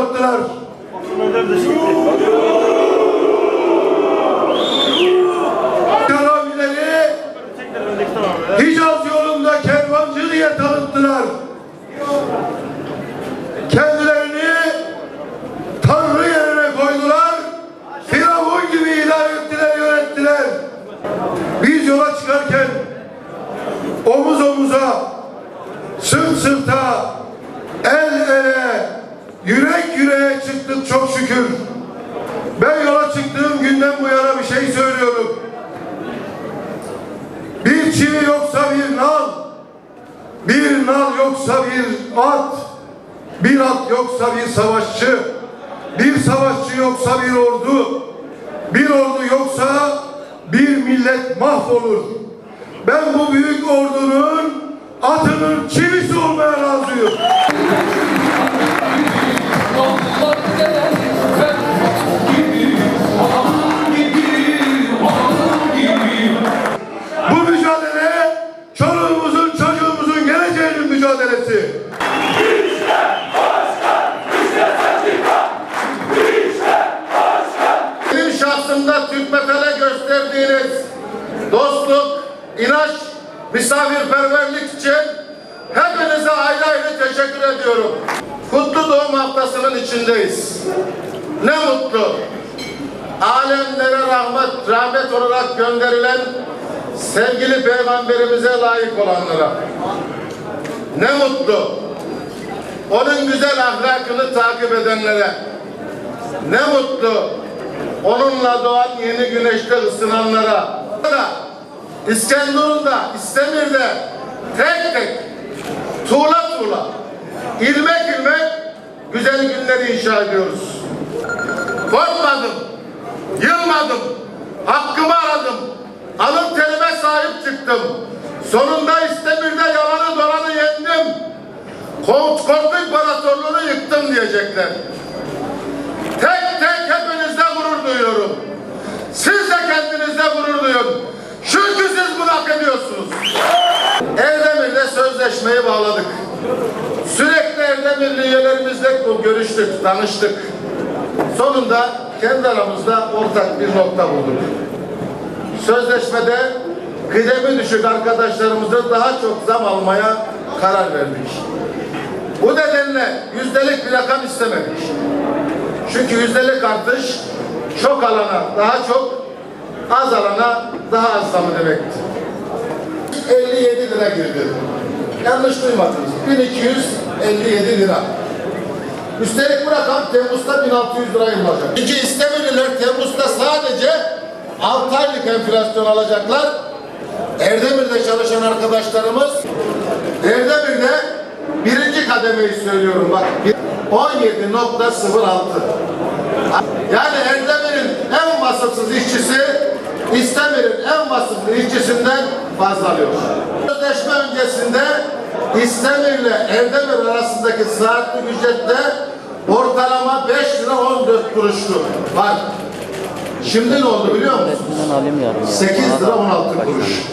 tanıttılar. Karabileri Hicaz yolunda kervancı diye tanıttılar. Kendilerini Tanrı yerine koydular. Firavun gibi idare ettiler, yönettiler. Biz yola çıkarken omuz omuza, sırt sırta, çok şükür. Ben yola çıktığım günden bu yana bir şey söylüyorum. Bir çivi yoksa bir nal, bir nal yoksa bir at, bir at yoksa bir savaşçı, bir savaşçı yoksa bir ordu, bir ordu yoksa bir millet mahvolur. Ben bu büyük ordunun atının çivisi olmaya razıyım. Gösterdiğiniz dostluk, inanç, misafirperverlik için hepinize ayrı ayrı teşekkür ediyorum. Kutlu Doğum Haftası'nın içindeyiz. Ne mutlu. Alemlere rahmet, rahmet olarak gönderilen sevgili peygamberimize layık olanlara. Ne mutlu. Onun güzel ahlakını takip edenlere. Ne mutlu onunla doğan yeni güneşte ısınanlara. Da, İskenderun'da, İstemir'de tek tek, tuğla tuğla, ilmek ilmek güzel günleri inşa ediyoruz. Korkmadım, yılmadım, hakkımı aradım, alın terime sahip çıktım. Sonunda İstemir'de yalanı dolanı yendim. Kort, Korku İmparatorluğunu yıktım diyecekler. Sözleşmeyi bağladık. Sürekli Erdemirli üyelerimizle görüştük, tanıştık. Sonunda kendi aramızda ortak bir nokta bulduk. Sözleşmede kıdemi düşük arkadaşlarımıza daha çok zam almaya karar verdik. Bu nedenle yüzdelik bir rakam istemedik. Çünkü yüzdelik artış çok alana daha çok, az alana daha az zamı demekti. 57 lira girdi. Yanlış duymadınız. 1257 lira. Üstelik bu rakam Temmuz'da 1600 lira olacak. İki istemeliler Temmuz'da sadece 6 aylık enflasyon alacaklar. Erdemir'de çalışan arkadaşlarımız Erdemir'de birinci kademeyi söylüyorum bak. 17.06 Yani Erdemir'in en vasıfsız işçisi İstemir'in en vasıflı işçisinden fazla alıyor. Sözleşme öncesinde İstemir'le Erdemir arasındaki saatlik ücrette ortalama 5 lira 14 kuruştu. Var. Şimdi ne oldu biliyor musunuz? Ben alayım yarın ya. 8 lira 16 kuruş.